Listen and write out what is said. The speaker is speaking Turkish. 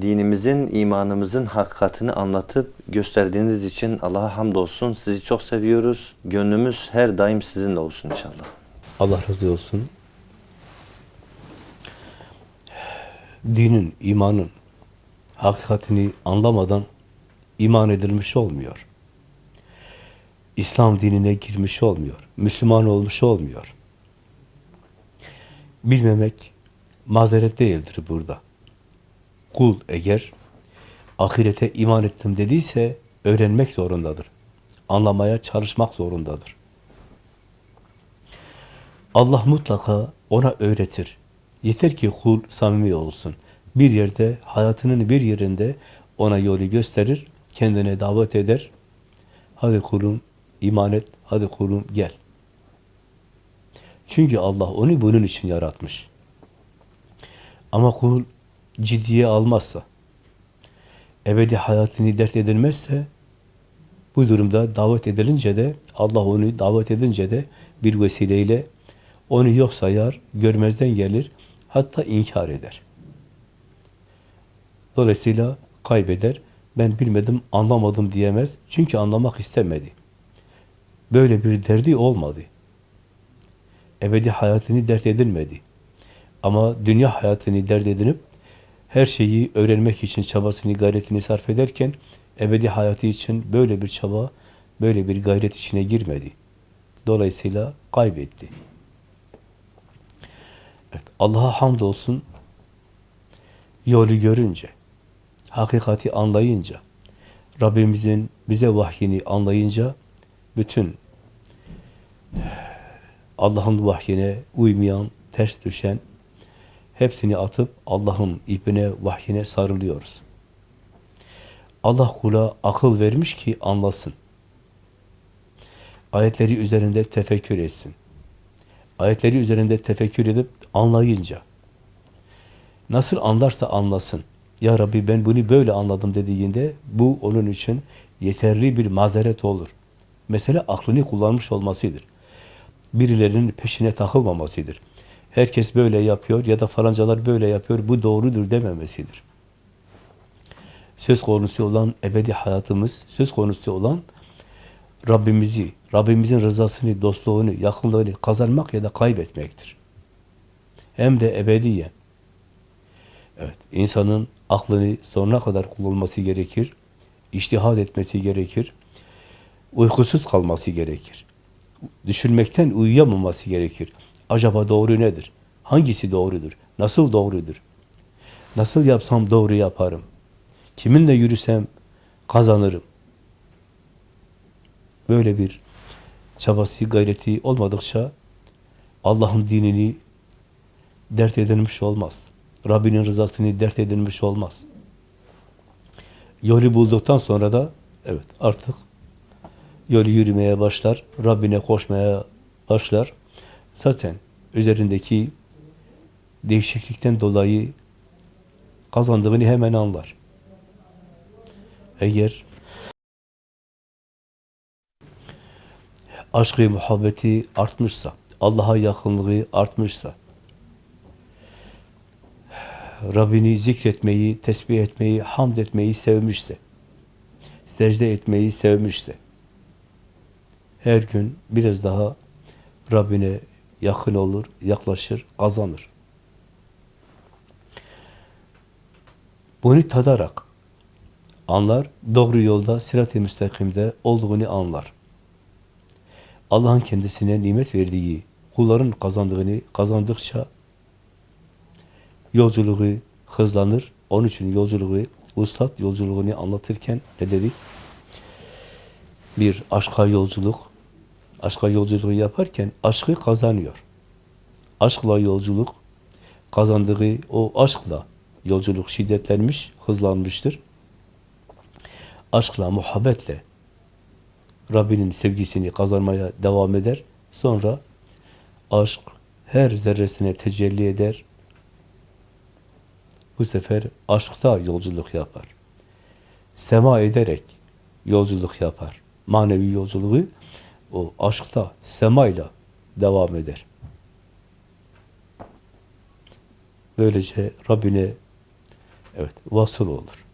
Dinimizin, imanımızın hakikatini anlatıp gösterdiğiniz için Allah'a hamdolsun. Sizi çok seviyoruz. Gönlümüz her daim sizinle olsun inşallah. Allah razı olsun. Dinin, imanın hakikatini anlamadan iman edilmiş olmuyor. İslam dinine girmiş olmuyor. Müslüman olmuş olmuyor. Bilmemek mazeret değildir burada. Kul eğer ahirete iman ettim dediyse öğrenmek zorundadır. Anlamaya çalışmak zorundadır. Allah mutlaka ona öğretir. Yeter ki kul samimi olsun. Bir yerde, hayatının bir yerinde ona yolu gösterir, kendine davet eder. Hadi kulum iman et, hadi kulum gel. Çünkü Allah onu bunun için yaratmış. Ama kul ciddiye almazsa, ebedi hayatını dert edilmezse, bu durumda davet edilince de, Allah onu davet edince de bir vesileyle onu yok sayar, görmezden gelir, hatta inkar eder. Dolayısıyla kaybeder. Ben bilmedim, anlamadım diyemez. Çünkü anlamak istemedi. Böyle bir derdi olmadı. Ebedi hayatını dert edilmedi. Ama dünya hayatını dert edinip her şeyi öğrenmek için çabasını, gayretini sarf ederken ebedi hayatı için böyle bir çaba, böyle bir gayret içine girmedi. Dolayısıyla kaybetti. Evet, Allah'a hamdolsun yolu görünce, hakikati anlayınca, Rabbimizin bize vahyini anlayınca bütün Allah'ın vahyine uymayan, ters düşen hepsini atıp Allah'ın ipine, vahyine sarılıyoruz. Allah kula akıl vermiş ki anlasın. Ayetleri üzerinde tefekkür etsin. Ayetleri üzerinde tefekkür edip anlayınca, nasıl anlarsa anlasın. Ya Rabbi ben bunu böyle anladım dediğinde bu onun için yeterli bir mazeret olur. Mesele aklını kullanmış olmasıdır. Birilerinin peşine takılmamasıdır. Herkes böyle yapıyor ya da falancalar böyle yapıyor, bu doğrudur dememesidir. Söz konusu olan ebedi hayatımız, söz konusu olan Rabbimizi, Rabbimizin rızasını, dostluğunu, yakınlığını kazanmak ya da kaybetmektir. Hem de ebediyen. Evet, insanın aklını sonuna kadar kullanması gerekir, iştihad etmesi gerekir, uykusuz kalması gerekir. Düşünmekten uyuyamaması gerekir. Acaba doğru nedir? Hangisi doğrudur? Nasıl doğrudur? Nasıl yapsam doğru yaparım? Kiminle yürüsem kazanırım? Böyle bir çabası, gayreti olmadıkça Allah'ın dinini dert edilmiş olmaz. Rabbinin rızasını dert edilmiş olmaz. Yolu bulduktan sonra da evet artık yolu yürümeye başlar, Rabbine koşmaya başlar. Zaten üzerindeki değişiklikten dolayı kazandığını hemen anlar. Eğer aşkı, muhabbeti artmışsa, Allah'a yakınlığı artmışsa, Rabbini zikretmeyi, tesbih etmeyi, hamd etmeyi sevmişse, secde etmeyi sevmişse, her gün biraz daha Rabbine yakın olur, yaklaşır, kazanır. Bunu tadarak anlar, doğru yolda, sirat-i müstakimde olduğunu anlar. Allah'ın kendisine nimet verdiği, kulların kazandığını kazandıkça yolculuğu hızlanır. Onun için yolculuğu, uslat yolculuğunu anlatırken ne dedik? Bir aşka yolculuk, aşka yolculuğu yaparken aşkı kazanıyor. Aşkla yolculuk, kazandığı o aşkla yolculuk şiddetlenmiş, hızlanmıştır. Aşkla, muhabbetle Rabbinin sevgisini kazanmaya devam eder. Sonra aşk her zerresine tecelli eder. Bu sefer aşkta yolculuk yapar. Sema ederek yolculuk yapar. Manevi yolculuğu o aşkta, semayla devam eder. Böylece Rabbine Evet, vasıl olur.